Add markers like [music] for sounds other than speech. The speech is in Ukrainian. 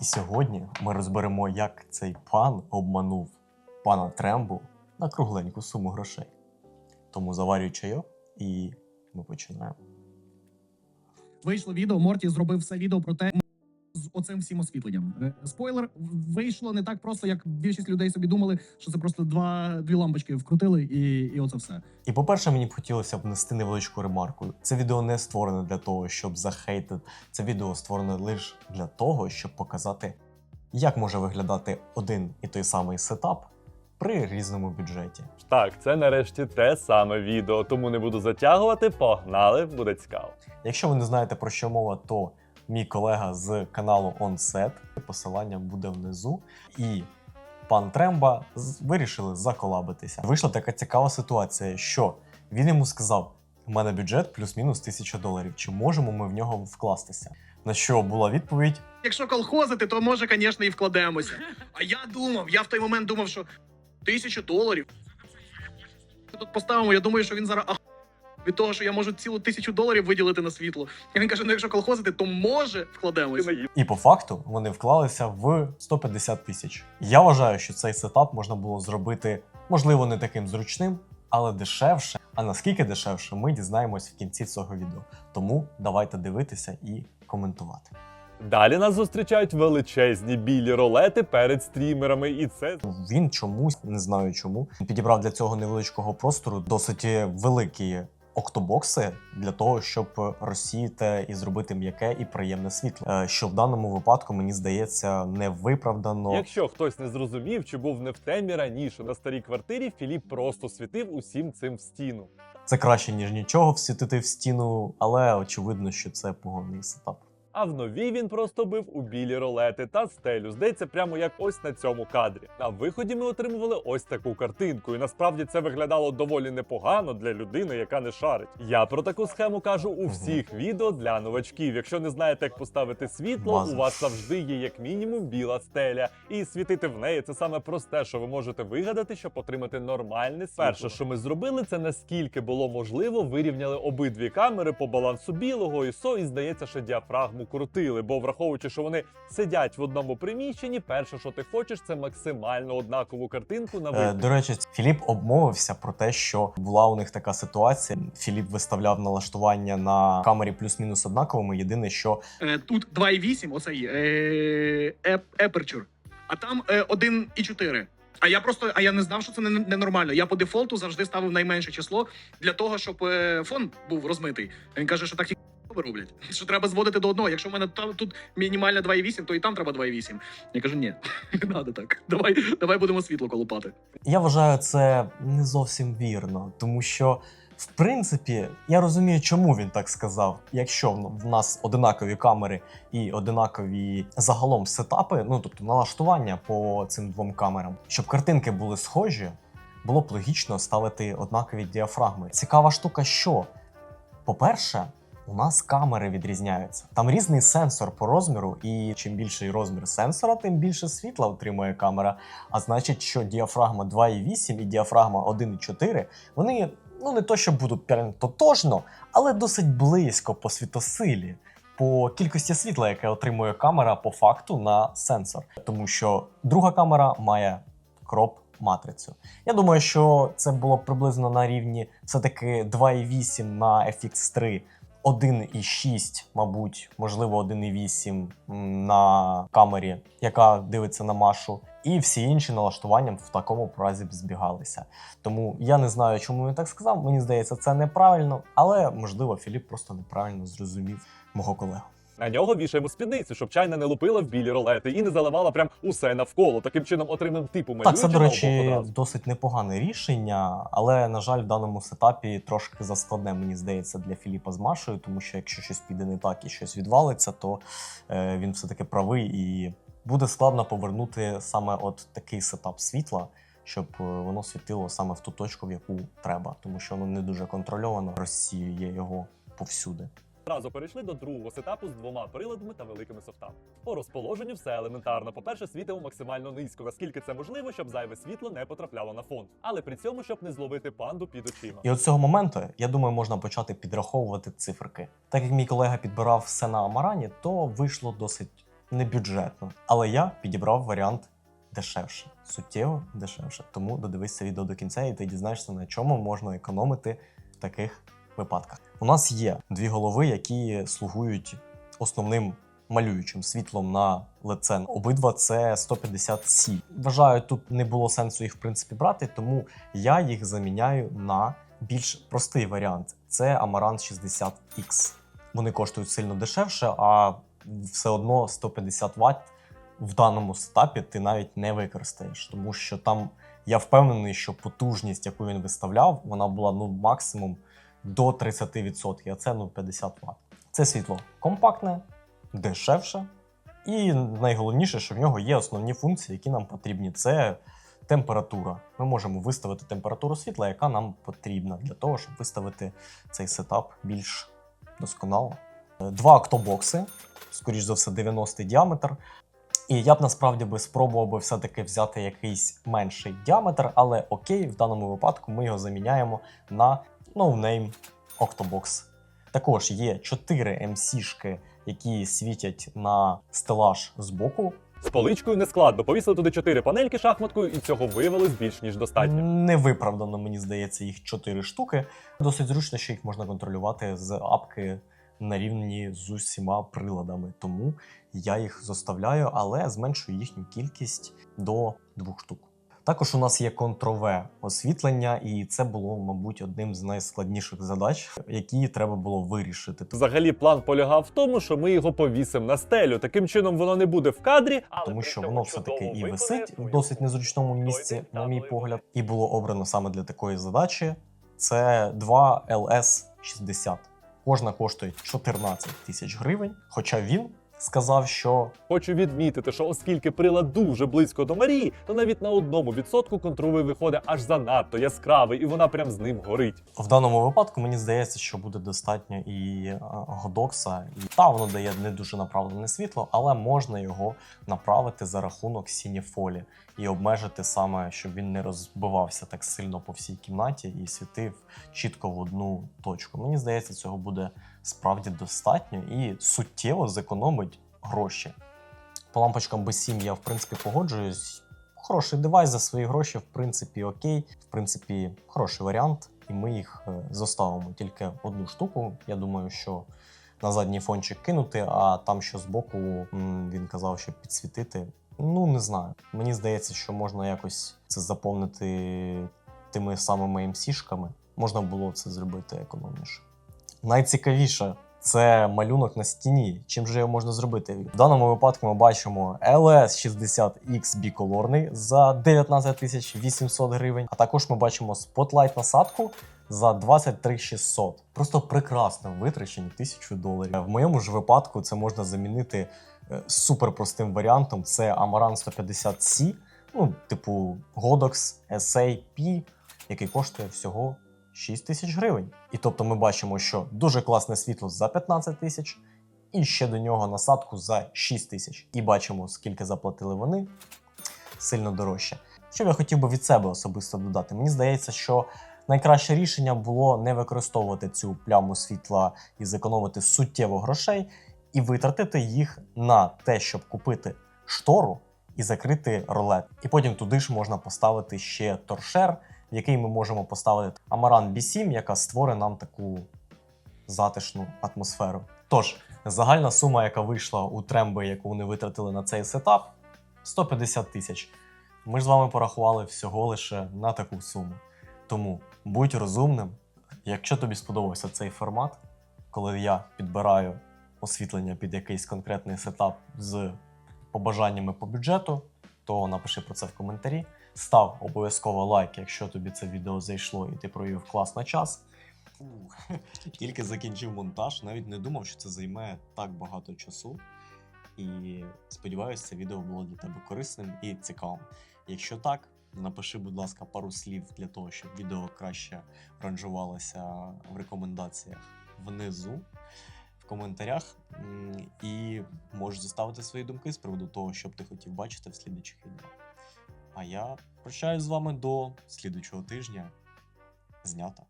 І сьогодні ми розберемо, як цей пан обманув пана Трембу на кругленьку суму грошей. Тому заварюй чайок і ми починаємо. вийшло відео. Морті зробив все відео про те оцим всім освітленням. Е, Спойлер вийшло не так просто, як більшість людей собі думали, що це просто два дві лампочки вкрутили, і, і оце все. І по-перше, мені б хотілося б внести невеличку ремарку. Це відео не створене для того, щоб захейтити. Це відео створене лише для того, щоб показати, як може виглядати один і той самий сетап при різному бюджеті. Так, це нарешті те саме відео, тому не буду затягувати. Погнали, буде цікаво. Якщо ви не знаєте про що мова, то мій колега з каналу OnSet, посилання буде внизу. І пан Тремба вирішили заколабитися. Вийшла така цікава ситуація, що він йому сказав: у мене бюджет плюс-мінус 1000 доларів. Чи можемо ми в нього вкластися? На що була відповідь: Якщо колхозити, то може, звісно, і вкладемося. А я думав, я в той момент думав, що тисячу доларів. Тут поставимо. Я думаю, що він зараз. Від того, що я можу цілу тисячу доларів виділити на світло. І він каже: ну якщо колхозити, то може вкладемося. і по факту вони вклалися в 150 тисяч. Я вважаю, що цей сетап можна було зробити, можливо, не таким зручним, але дешевше. А наскільки дешевше, ми дізнаємось в кінці цього відео. Тому давайте дивитися і коментувати. Далі нас зустрічають величезні білі ролети перед стрімерами, і це Він чомусь не знаю чому підібрав для цього невеличкого простору досить великі октобокси для того, щоб розсіяти і зробити м'яке і приємне світло. Е, Що в даному випадку мені здається невиправдано. Якщо хтось не зрозумів чи був не в темі раніше на старій квартирі, Філіп просто світив усім цим в стіну. Це краще ніж нічого всвітити в стіну, але очевидно, що це поганий сетап. А в новій він просто бив у білі ролети та стелю. Здається, прямо як ось на цьому кадрі. На виході ми отримували ось таку картинку, і насправді це виглядало доволі непогано для людини, яка не шарить. Я про таку схему кажу у всіх відео для новачків. Якщо не знаєте, як поставити світло, у вас завжди є як мінімум біла стеля, і світити в неї це саме просте, що ви можете вигадати, щоб отримати нормальне світло. Перше, що ми зробили, це наскільки було можливо, вирівняли обидві камери по балансу білого ISO, і здається, що діафрагму крутили. Бо враховуючи, що вони сидять в одному приміщенні, перше, що ти хочеш, це максимально однакову картинку на Е. До речі, Філіп обмовився про те, що була у них така ситуація. Філіп виставляв налаштування на камері плюс-мінус однаковими. Єдине, що Е, Тут 2,8, оцей е, еп- Aperture, а там е, 1,4. А я просто, а я не знав, що це не- ненормально. Я по дефолту завжди ставив найменше число для того, щоб е, фон був розмитий. Він каже, що так ті роблять. Що треба зводити до одного. Якщо в мене там тут мінімальна 2,8, то і там треба 2,8. Я кажу, ні, [laughs] не треба так. Давай, давай будемо світло колупати. я вважаю це не зовсім вірно, тому що. В принципі, я розумію, чому він так сказав. Якщо в нас одинакові камери і одинакові загалом сетапи, ну тобто налаштування по цим двом камерам, щоб картинки були схожі, було б логічно ставити однакові діафрагми. Цікава штука, що, по-перше, у нас камери відрізняються. Там різний сенсор по розміру, і чим більший розмір сенсора, тим більше світла отримує камера. А значить, що діафрагма 2,8 і діафрагма 1,4, вони ну не то, що будуть прям тотожно, але досить близько по світосилі. По кількості світла, яке отримує камера по факту на сенсор, тому що друга камера має кроп матрицю. Я думаю, що це було приблизно на рівні все-таки 2,8 на FX3, 1,6, мабуть, можливо, 1,8 м, на камері, яка дивиться на Машу. І всі інші налаштування в такому разі б збігалися. Тому я не знаю, чому він так сказав. Мені здається, це неправильно, але можливо Філіп просто неправильно зрозумів мого колегу. На нього вішаємо спідницю, щоб чайна не лупила в білі ролети і не заливала прям усе навколо. Таким чином отримаємо типу Так, це, до речі, досить непогане рішення, але, на жаль, в даному сетапі трошки заскладне, мені здається, для Філіпа з Машою, тому що якщо щось піде не так і щось відвалиться, то е, він все-таки правий і буде складно повернути саме от такий сетап світла, щоб е, воно світило саме в ту точку, в яку треба, тому що воно не дуже контрольовано розсіює його повсюди. Одразу перейшли до другого сетапу з двома приладами та великими софтами. По розположенню все елементарно. По-перше, світимо максимально низько, наскільки це можливо, щоб зайве світло не потрапляло на фон. Але при цьому, щоб не зловити панду під очима. І от цього моменту, я думаю, можна почати підраховувати циферки. Так як мій колега підбирав все на Амарані, то вийшло досить не бюджетно. Але я підібрав варіант дешевше, суттєво дешевше. Тому додивись це відео до кінця, і ти дізнаєшся, на чому можна економити в таких випадках. У нас є дві голови, які слугують основним малюючим світлом на лице. Обидва це 150C. Вважаю, тут не було сенсу їх в принципі брати, тому я їх заміняю на більш простий варіант. Це Amaran 60X. Вони коштують сильно дешевше, а все одно 150 Вт в даному сетапі ти навіть не використаєш, тому що там я впевнений, що потужність, яку він виставляв, вона була ну максимум до 30%, а це ну 50 Вт. Це світло компактне, дешевше, і найголовніше, що в нього є основні функції, які нам потрібні. Це температура. Ми можемо виставити температуру світла, яка нам потрібна для того, щоб виставити цей сетап більш досконало. Два октобокси, скоріш за все, 90 діаметр. І я б насправді би спробував би все-таки взяти якийсь менший діаметр, але окей, в даному випадку ми його заміняємо на no-name Octobox. Також є 4 MC-шки, які світять на стелаж збоку. З поличкою не складно. Повісили туди чотири панельки шахматкою, і цього виявилось більш ніж достатньо. Невиправдано, мені здається, їх 4 штуки. Досить зручно, що їх можна контролювати з апки на рівні з усіма приладами. Тому я їх зоставляю, але зменшую їхню кількість до двох штук. Також у нас є контрове освітлення, і це було, мабуть, одним з найскладніших задач, які треба було вирішити. Взагалі, план полягав в тому, що ми його повісимо на стелю. Таким чином воно не буде в кадрі, але тому що воно все таки і висить в досить незручному місці, на мій погляд, і було обрано саме для такої задачі. Це 2 LS60. Кожна коштує 14 тисяч гривень. Хоча він сказав, що Хочу відмітити, що оскільки прилад дуже близько до Марії, то навіть на одному відсотку контровий виходить аж занадто яскравий, і вона прям з ним горить. в даному випадку мені здається, що буде достатньо і е, Годокса, і та воно дає не дуже направлене світло, але можна його направити за рахунок сініфолі і обмежити саме, щоб він не розбивався так сильно по всій кімнаті і світив чітко в одну точку. Мені здається, цього буде справді достатньо і суттєво зекономить гроші. По лампочкам B7 я в принципі погоджуюсь. Хороший девайс за свої гроші, в принципі, окей. В принципі, хороший варіант, і ми їх е, зоставимо тільки одну штуку. Я думаю, що на задній фончик кинути, а там що збоку він казав, що підсвітити. Ну, не знаю. Мені здається, що можна якось це заповнити тими самими MC-шками. Можна було це зробити економніше. Найцікавіше це малюнок на стіні. Чим же його можна зробити? В даному випадку ми бачимо LS60X біколорний за 19 800 гривень. А також ми бачимо Spotlight насадку за 23 600. Просто прекрасно витрачені 1000 доларів. В моєму ж випадку це можна замінити суперпростим варіантом. Це Amaran 150C, ну, типу Godox SAP, який коштує всього 6 тисяч гривень. І тобто ми бачимо, що дуже класне світло за 15 тисяч, і ще до нього насадку за 6 тисяч. І бачимо, скільки заплатили вони сильно дорожче. Що я хотів би від себе особисто додати? Мені здається, що найкраще рішення було не використовувати цю пляму світла і зекономити суттєво грошей, і витратити їх на те, щоб купити штору і закрити ролет. І потім туди ж можна поставити ще торшер, в який ми можемо поставити Amaran B7, яка створить нам таку затишну атмосферу. Тож, загальна сума, яка вийшла у тремби, яку вони витратили на цей сетап, 150 тисяч. Ми ж з вами порахували всього лише на таку суму. Тому будь розумним. Якщо тобі сподобався цей формат, коли я підбираю освітлення під якийсь конкретний сетап з побажаннями по бюджету, то напиши про це в коментарі. Став обов'язково лайк, якщо тобі це відео зайшло і ти провів класно час. [laughs] Тільки закінчив монтаж, навіть не думав, що це займе так багато часу. І сподіваюся, це відео було для тебе корисним і цікавим. Якщо так, напиши, будь ласка, пару слів для того, щоб відео краще ранжувалося в рекомендаціях внизу, коментарях. І можеш заставити свої думки з приводу того, що б ти хотів бачити в слідучих відео. А я прощаюсь з вами до слідучого тижня. Знято.